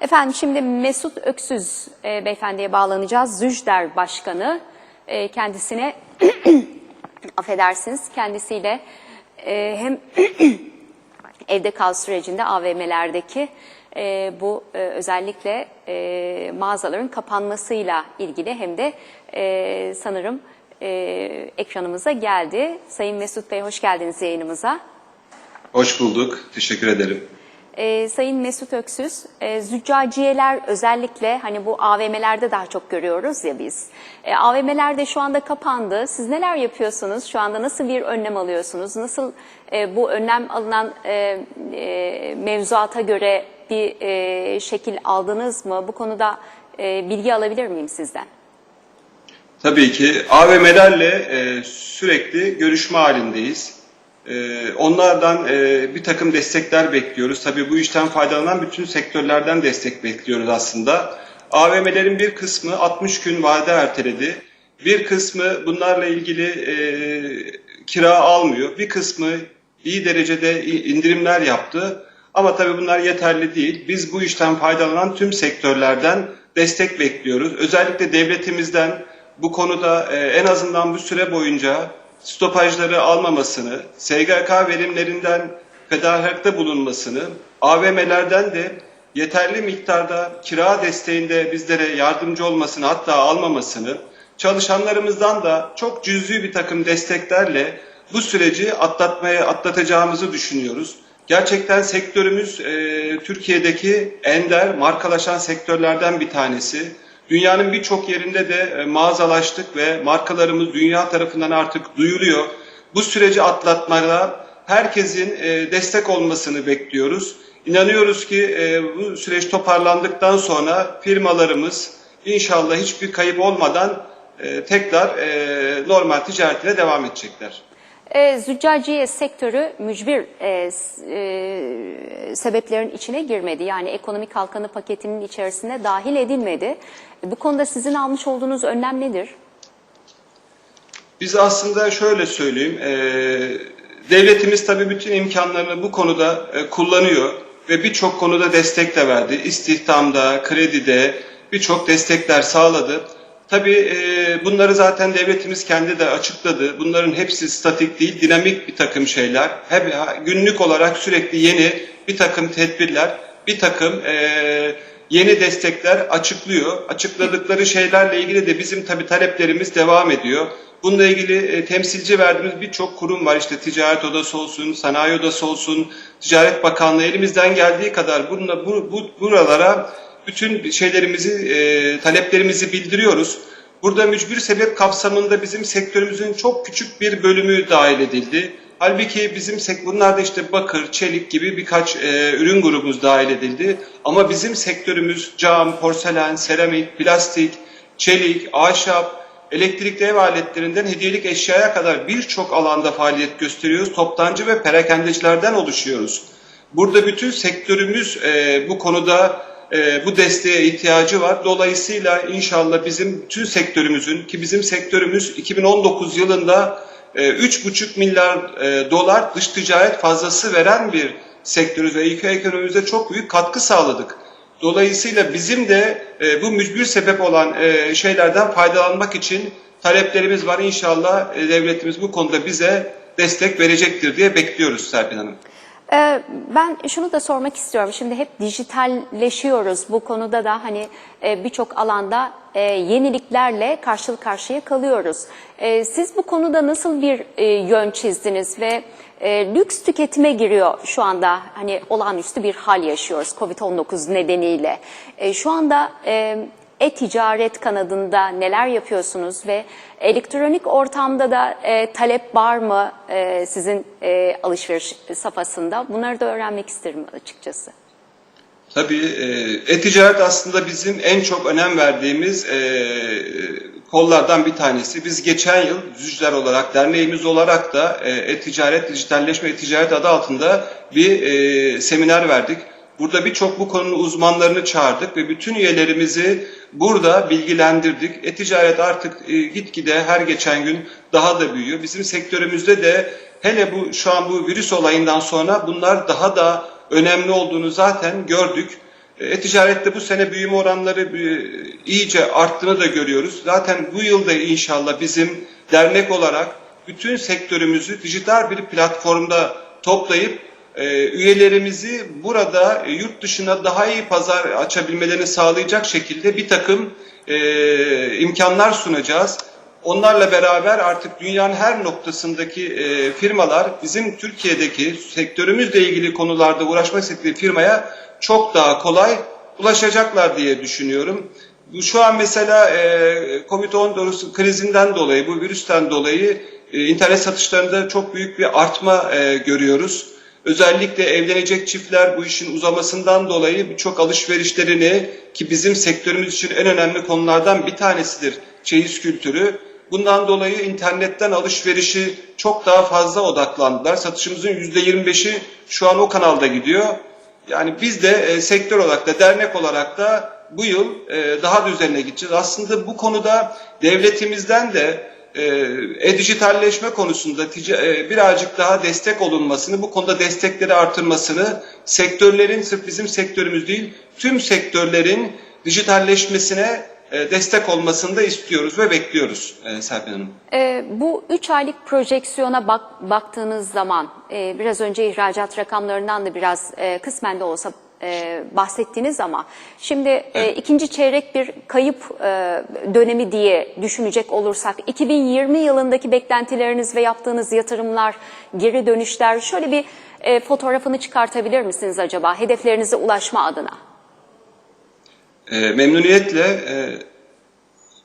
Efendim şimdi Mesut Öksüz e, beyefendiye bağlanacağız. Züjder Başkanı E, kendisine affedersiniz kendisiyle e, hem evde kal sürecinde AVM'lerdeki e, bu e, özellikle e, mağazaların kapanmasıyla ilgili hem de e, sanırım e, ekranımıza geldi. Sayın Mesut Bey hoş geldiniz yayınımıza. Hoş bulduk. Teşekkür ederim. Ee, Sayın Mesut Öksüz, e, züccaciyeler özellikle hani bu AVM'lerde daha çok görüyoruz ya biz. E, AVM'lerde şu anda kapandı. Siz neler yapıyorsunuz? Şu anda nasıl bir önlem alıyorsunuz? Nasıl e, bu önlem alınan e, e, mevzuata göre bir e, şekil aldınız mı? Bu konuda e, bilgi alabilir miyim sizden? Tabii ki AVM'lerle e, sürekli görüşme halindeyiz. E, onlardan e, bir takım destekler bekliyoruz. Tabii bu işten faydalanan bütün sektörlerden destek bekliyoruz aslında. AVM'lerin bir kısmı 60 gün vade erteledi. Bir kısmı bunlarla ilgili e, kira almıyor. Bir kısmı iyi derecede indirimler yaptı. Ama tabii bunlar yeterli değil. Biz bu işten faydalanan tüm sektörlerden destek bekliyoruz. Özellikle devletimizden bu konuda e, en azından bu süre boyunca stopajları almamasını, SGK verimlerinden fedakarlıkta bulunmasını, AVM'lerden de yeterli miktarda kira desteğinde bizlere yardımcı olmasını hatta almamasını, çalışanlarımızdan da çok cüzi bir takım desteklerle bu süreci atlatmaya atlatacağımızı düşünüyoruz. Gerçekten sektörümüz e, Türkiye'deki ender markalaşan sektörlerden bir tanesi. Dünyanın birçok yerinde de e, mağazalaştık ve markalarımız dünya tarafından artık duyuluyor. Bu süreci atlatmada herkesin e, destek olmasını bekliyoruz. İnanıyoruz ki e, bu süreç toparlandıktan sonra firmalarımız inşallah hiçbir kayıp olmadan tekrar normal ticaretine devam edecekler. E, züccaciye sektörü mücbir e, e, sebeplerin içine girmedi. Yani ekonomik kalkanı paketinin içerisine dahil edilmedi. Bu konuda sizin almış olduğunuz önlem nedir? Biz aslında şöyle söyleyeyim, e, devletimiz tabii bütün imkanlarını bu konuda e, kullanıyor ve birçok konuda destek de verdi. İstihdamda, kredide birçok destekler sağladı. Tabii e, bunları zaten devletimiz kendi de açıkladı. Bunların hepsi statik değil, dinamik bir takım şeyler. Hep günlük olarak sürekli yeni bir takım tedbirler, bir takım e, yeni destekler açıklıyor. Açıkladıkları şeylerle ilgili de bizim tabii taleplerimiz devam ediyor. Bununla ilgili e, temsilci verdiğimiz birçok kurum var. İşte ticaret odası olsun, sanayi odası olsun, Ticaret Bakanlığı elimizden geldiği kadar bununla, bu, bu, buralara bütün şeylerimizi, e, taleplerimizi bildiriyoruz. Burada mücbir sebep kapsamında bizim sektörümüzün çok küçük bir bölümü dahil edildi. Halbuki bizim sek- bunlarda işte bakır, çelik gibi birkaç e, ürün grubumuz dahil edildi. Ama bizim sektörümüz cam, porselen, seramik, plastik, çelik, ahşap, elektrikli ev aletlerinden hediyelik eşyaya kadar birçok alanda faaliyet gösteriyoruz. Toptancı ve perakendecilerden oluşuyoruz. Burada bütün sektörümüz e, bu konuda e, bu desteğe ihtiyacı var. Dolayısıyla inşallah bizim tüm sektörümüzün ki bizim sektörümüz 2019 yılında e, 3,5 milyar e, dolar dış ticaret fazlası veren bir sektörüz ve ülke ekonomimize çok büyük katkı sağladık. Dolayısıyla bizim de e, bu mücbir sebep olan e, şeylerden faydalanmak için taleplerimiz var. İnşallah e, devletimiz bu konuda bize destek verecektir diye bekliyoruz Serpil Hanım. Ee, Ben şunu da sormak istiyorum. Şimdi hep dijitalleşiyoruz. Bu konuda da hani e, birçok alanda e, yeniliklerle karşı karşıya kalıyoruz. E, Siz bu konuda nasıl bir yön çizdiniz ve lüks tüketime giriyor şu anda hani olağanüstü bir hal yaşıyoruz Covid-19 nedeniyle. Şu anda e-ticaret kanadında neler yapıyorsunuz ve elektronik ortamda da e, talep var mı e, sizin e, alışveriş safhasında? Bunları da öğrenmek isterim açıkçası. Tabii e, e-ticaret aslında bizim en çok önem verdiğimiz e, kollardan bir tanesi. Biz geçen yıl Zücler olarak, derneğimiz olarak da e, e-ticaret, dijitalleşme e-ticaret adı altında bir e, seminer verdik. Burada birçok bu konunun uzmanlarını çağırdık ve bütün üyelerimizi burada bilgilendirdik. E-ticaret artık e, gitgide her geçen gün daha da büyüyor. Bizim sektörümüzde de hele bu şu an bu virüs olayından sonra bunlar daha da önemli olduğunu zaten gördük. E-ticarette bu sene büyüme oranları e, iyice arttığını da görüyoruz. Zaten bu yılda inşallah bizim dernek olarak bütün sektörümüzü dijital bir platformda toplayıp e, üyelerimizi burada e, yurt dışına daha iyi pazar açabilmelerini sağlayacak şekilde bir takım e, imkanlar sunacağız. Onlarla beraber artık dünyanın her noktasındaki e, firmalar bizim Türkiye'deki sektörümüzle ilgili konularda uğraşmak istedikleri firmaya çok daha kolay ulaşacaklar diye düşünüyorum. Şu an mesela e, Covid-19 krizinden dolayı, bu virüsten dolayı e, internet satışlarında çok büyük bir artma e, görüyoruz. Özellikle evlenecek çiftler bu işin uzamasından dolayı birçok alışverişlerini ki bizim sektörümüz için en önemli konulardan bir tanesidir çeyiz kültürü. Bundan dolayı internetten alışverişi çok daha fazla odaklandılar. Satışımızın %25'i şu an o kanalda gidiyor. Yani biz de e, sektör olarak da dernek olarak da bu yıl e, daha da gideceğiz. Aslında bu konuda devletimizden de e-dijitalleşme konusunda e, birazcık daha destek olunmasını, bu konuda destekleri artırmasını, sektörlerin sırf bizim sektörümüz değil, tüm sektörlerin dijitalleşmesine e, destek olmasını da istiyoruz ve bekliyoruz e, Serpil Hanım. Ee, bu 3 aylık projeksiyona bak, baktığınız zaman e, biraz önce ihracat rakamlarından da biraz e, kısmen de olsa e, bahsettiniz ama şimdi e, ikinci çeyrek bir kayıp e, dönemi diye düşünecek olursak 2020 yılındaki beklentileriniz ve yaptığınız yatırımlar, geri dönüşler şöyle bir e, fotoğrafını çıkartabilir misiniz acaba hedeflerinize ulaşma adına? E, memnuniyetle e,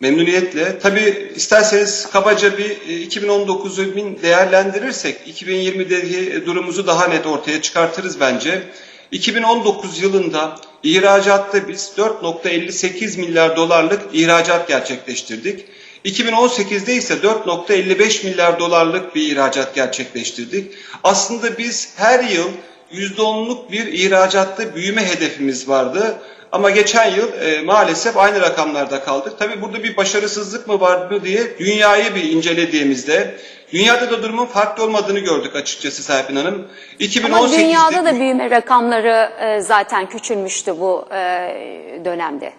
memnuniyetle tabii isterseniz kabaca bir e, 2019'u bin değerlendirirsek 2020'deki durumumuzu daha net ortaya çıkartırız bence. 2019 yılında ihracatta biz 4.58 milyar dolarlık ihracat gerçekleştirdik. 2018'de ise 4.55 milyar dolarlık bir ihracat gerçekleştirdik. Aslında biz her yıl %10'luk bir ihracatta büyüme hedefimiz vardı. Ama geçen yıl e, maalesef aynı rakamlarda kaldık. Tabii burada bir başarısızlık mı var diye dünyayı bir incelediğimizde dünyada da durumun farklı olmadığını gördük açıkçası Serpil Hanım. 2018'de Ama dünyada da büyüme rakamları e, zaten küçülmüştü bu e, dönemde.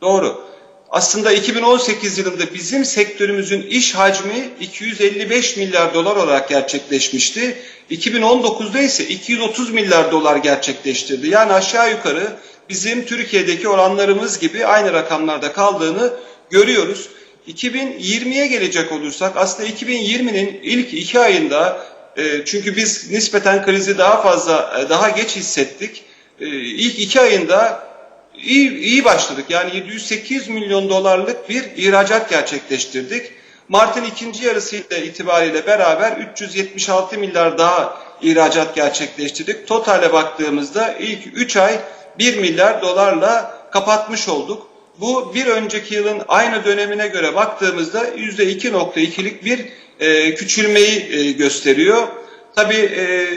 Doğru. Aslında 2018 yılında bizim sektörümüzün iş hacmi 255 milyar dolar olarak gerçekleşmişti. 2019'da ise 230 milyar dolar gerçekleştirdi. Yani aşağı yukarı bizim Türkiye'deki oranlarımız gibi aynı rakamlarda kaldığını görüyoruz. 2020'ye gelecek olursak aslında 2020'nin ilk iki ayında e, çünkü biz nispeten krizi daha fazla e, daha geç hissettik. E, ilk iki ayında iyi, iyi başladık. Yani 708 milyon dolarlık bir ihracat gerçekleştirdik. Mart'ın ikinci yarısı itibariyle beraber 376 milyar daha ihracat gerçekleştirdik. Totale baktığımızda ilk 3 ay 1 milyar dolarla kapatmış olduk. Bu bir önceki yılın aynı dönemine göre baktığımızda %2.2'lik bir e, küçülmeyi e, gösteriyor. Tabii e,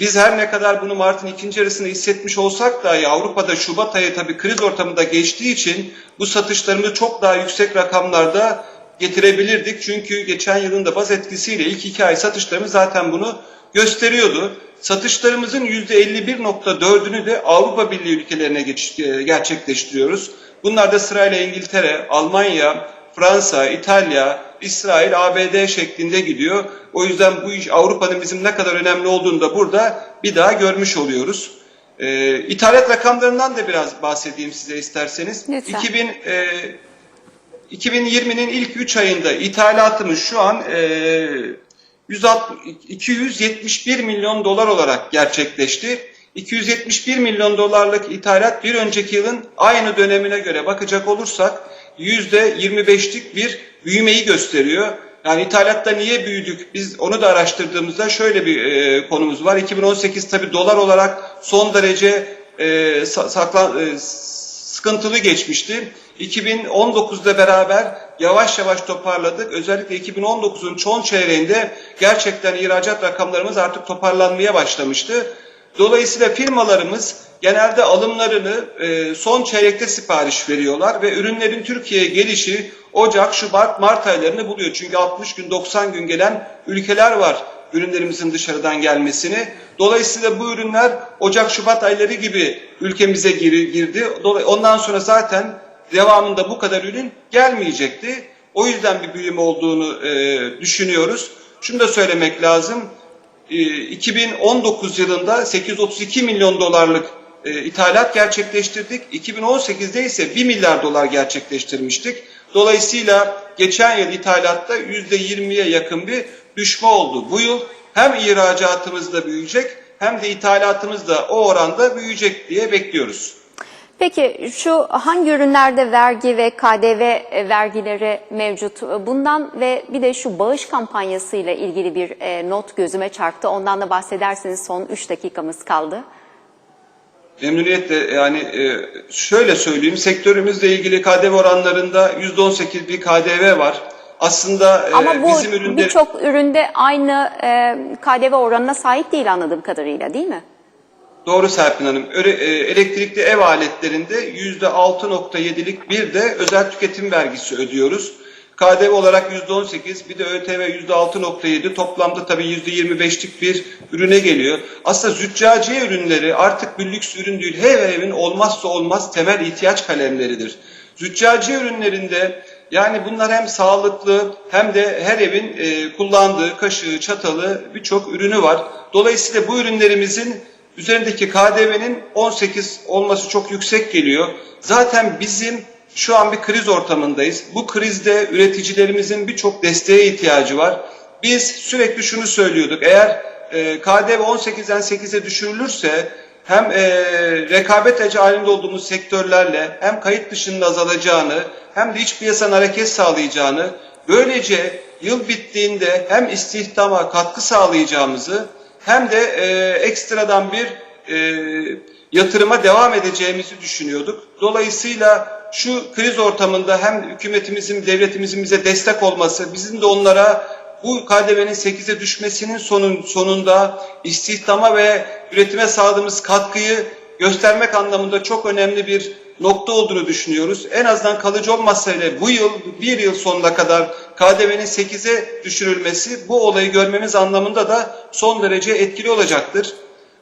biz her ne kadar bunu Mart'ın ikinci yarısını hissetmiş olsak da Avrupa'da Şubat ayı tabii kriz ortamında geçtiği için bu satışlarımızı çok daha yüksek rakamlarda getirebilirdik. Çünkü geçen yılın da baz etkisiyle ilk iki ay satışlarımız zaten bunu gösteriyordu. Satışlarımızın %51.4'ünü de Avrupa Birliği ülkelerine e, gerçekleştiriyoruz. Bunlar da sırayla İngiltere, Almanya, Fransa, İtalya, İsrail, ABD şeklinde gidiyor. O yüzden bu iş Avrupa'nın bizim ne kadar önemli olduğunu da burada bir daha görmüş oluyoruz. Ee, ithalat rakamlarından da biraz bahsedeyim size isterseniz. Lütfen. 2000 e, 2020'nin ilk 3 ayında ithalatımız şu an e, 160 271 milyon dolar olarak gerçekleşti. 271 milyon dolarlık ithalat bir önceki yılın aynı dönemine göre bakacak olursak %25'lik bir büyümeyi gösteriyor. Yani ithalatta niye büyüdük? Biz onu da araştırdığımızda şöyle bir e, konumuz var. 2018 tabi dolar olarak son derece e, sa- saklan, e, sıkıntılı geçmişti. 2019'da beraber yavaş yavaş toparladık. Özellikle 2019'un son çeyreğinde gerçekten ihracat rakamlarımız artık toparlanmaya başlamıştı. Dolayısıyla firmalarımız genelde alımlarını e, son çeyrekte sipariş veriyorlar ve ürünlerin Türkiye'ye gelişi Ocak, Şubat, Mart aylarını buluyor. Çünkü 60 gün, 90 gün gelen ülkeler var ürünlerimizin dışarıdan gelmesini. Dolayısıyla bu ürünler Ocak-Şubat ayları gibi ülkemize girdi. Ondan sonra zaten devamında bu kadar ürün gelmeyecekti. O yüzden bir büyüme olduğunu e, düşünüyoruz. Şunu da söylemek lazım. E, 2019 yılında 832 milyon dolarlık e, ithalat gerçekleştirdik. 2018'de ise 1 milyar dolar gerçekleştirmiştik. Dolayısıyla geçen yıl ithalatta %20'ye yakın bir düşme oldu. Bu yıl hem ihracatımız da büyüyecek hem de ithalatımız da o oranda büyüyecek diye bekliyoruz. Peki şu hangi ürünlerde vergi ve KDV vergileri mevcut? Bundan ve bir de şu bağış kampanyası ile ilgili bir e, not gözüme çarptı. Ondan da bahsederseniz son 3 dakikamız kaldı. Memnuniyetle yani e, şöyle söyleyeyim sektörümüzle ilgili KDV oranlarında %18 bir KDV var. Aslında e, Ama bu bizim ürünler birçok üründe aynı e, KDV oranına sahip değil anladığım kadarıyla değil mi? Doğru Serpil Hanım. E, elektrikli ev aletlerinde %6.7'lik bir de özel tüketim vergisi ödüyoruz. KDV olarak %18 bir de ÖTV %6.7 toplamda tabii %25'lik bir ürüne geliyor. Aslında züccaciye ürünleri artık bir lüks ürün değil. Her evin olmazsa olmaz temel ihtiyaç kalemleridir. Züccaciye ürünlerinde yani bunlar hem sağlıklı hem de her evin e, kullandığı kaşığı, çatalı birçok ürünü var. Dolayısıyla bu ürünlerimizin üzerindeki KDV'nin 18 olması çok yüksek geliyor. Zaten bizim şu an bir kriz ortamındayız. Bu krizde üreticilerimizin birçok desteğe ihtiyacı var. Biz sürekli şunu söylüyorduk. Eğer e, KDV 18'den 8'e düşürülürse hem e, rekabet halinde olduğumuz sektörlerle hem kayıt dışının azalacağını hem de iç piyasanın hareket sağlayacağını böylece yıl bittiğinde hem istihdama katkı sağlayacağımızı hem de e, ekstradan bir e, yatırıma devam edeceğimizi düşünüyorduk. Dolayısıyla şu kriz ortamında hem hükümetimizin, devletimizin bize destek olması, bizim de onlara bu KDV'nin 8'e düşmesinin sonun, sonunda istihdama ve üretime sağladığımız katkıyı göstermek anlamında çok önemli bir nokta olduğunu düşünüyoruz. En azından kalıcı olmazsa bile bu yıl, bir yıl sonuna kadar KDV'nin 8'e düşürülmesi bu olayı görmemiz anlamında da son derece etkili olacaktır.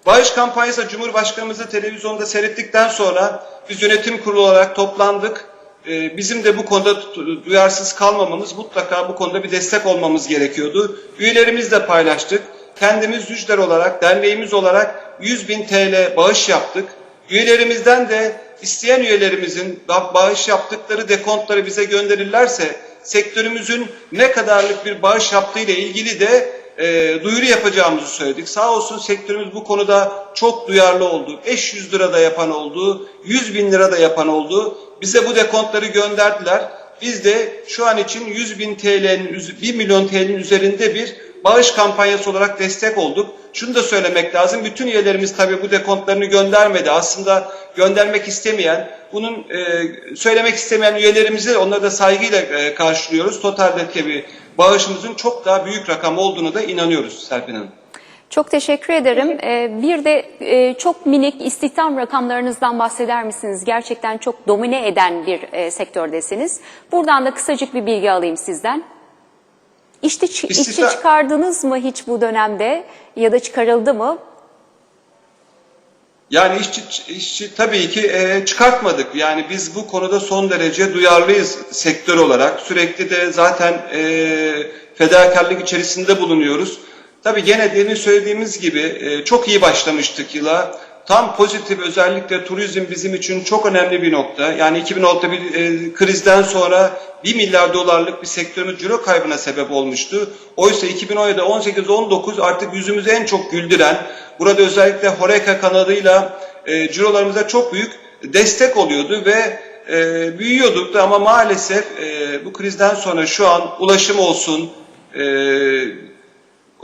Bağış kampanyası Cumhurbaşkanımızı televizyonda seyrettikten sonra biz yönetim kurulu olarak toplandık. Ee, Bizim de bu konuda duyarsız kalmamamız, mutlaka bu konuda bir destek olmamız gerekiyordu. Üyelerimizle paylaştık. Kendimiz Yücler olarak, derneğimiz olarak 100 bin TL bağış yaptık. Üyelerimizden de isteyen üyelerimizin ba- bağış yaptıkları dekontları bize gönderirlerse sektörümüzün ne kadarlık bir bağış yaptığı ile ilgili de e, duyuru yapacağımızı söyledik. Sağ olsun sektörümüz bu konuda çok duyarlı oldu. 500 lira da yapan oldu, 100 bin lira da yapan oldu. Bize bu dekontları gönderdiler. Biz de şu an için 100 bin TL'nin, 1 milyon TL'nin üzerinde bir bağış kampanyası olarak destek olduk. Şunu da söylemek lazım. Bütün üyelerimiz tabii bu dekontlarını göndermedi. Aslında göndermek istemeyen, bunun e, söylemek istemeyen üyelerimizi onları da saygıyla e, karşılıyoruz. Totalde bir bağışımızın çok daha büyük rakam olduğunu da inanıyoruz Serpil Hanım. Çok teşekkür ederim. Ee, Bir de e, çok minik istihdam rakamlarınızdan bahseder misiniz? Gerçekten çok domine eden bir e, sektördesiniz. Buradan da kısacık bir bilgi alayım sizden. İşte işçi çıkardınız mı hiç bu dönemde ya da çıkarıldı mı? Yani işçi, işçi tabii ki e, çıkartmadık. Yani biz bu konuda son derece duyarlıyız sektör olarak. Sürekli de zaten e, fedakarlık içerisinde bulunuyoruz. Tabii gene demin söylediğimiz gibi e, çok iyi başlamıştık yıla. Tam pozitif özellikle turizm bizim için çok önemli bir nokta. Yani 2006'da bir e, krizden sonra 1 milyar dolarlık bir sektörümüz ciro kaybına sebep olmuştu. Oysa 2017'de 18-19 artık yüzümüzü en çok güldüren, burada özellikle Horeca kanalıyla e, cirolarımıza çok büyük destek oluyordu ve e, büyüyorduk da ama maalesef e, bu krizden sonra şu an ulaşım olsun, e,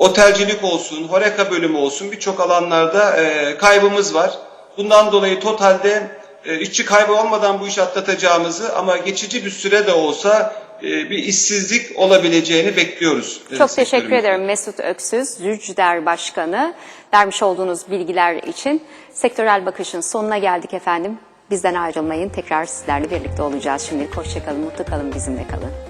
otelcilik olsun, Horeca bölümü olsun birçok alanlarda e, kaybımız var. Bundan dolayı totalde e, işçi kaybı olmadan bu işi atlatacağımızı ama geçici bir süre de olsa e, bir işsizlik olabileceğini bekliyoruz. e, Çok teşekkür ederim Mesut Öksüz, Zücder Başkanı. Vermiş olduğunuz bilgiler için sektörel bakışın sonuna geldik efendim. Bizden ayrılmayın. Tekrar sizlerle birlikte olacağız. Şimdilik hoşçakalın, mutlu kalın, bizimle kalın.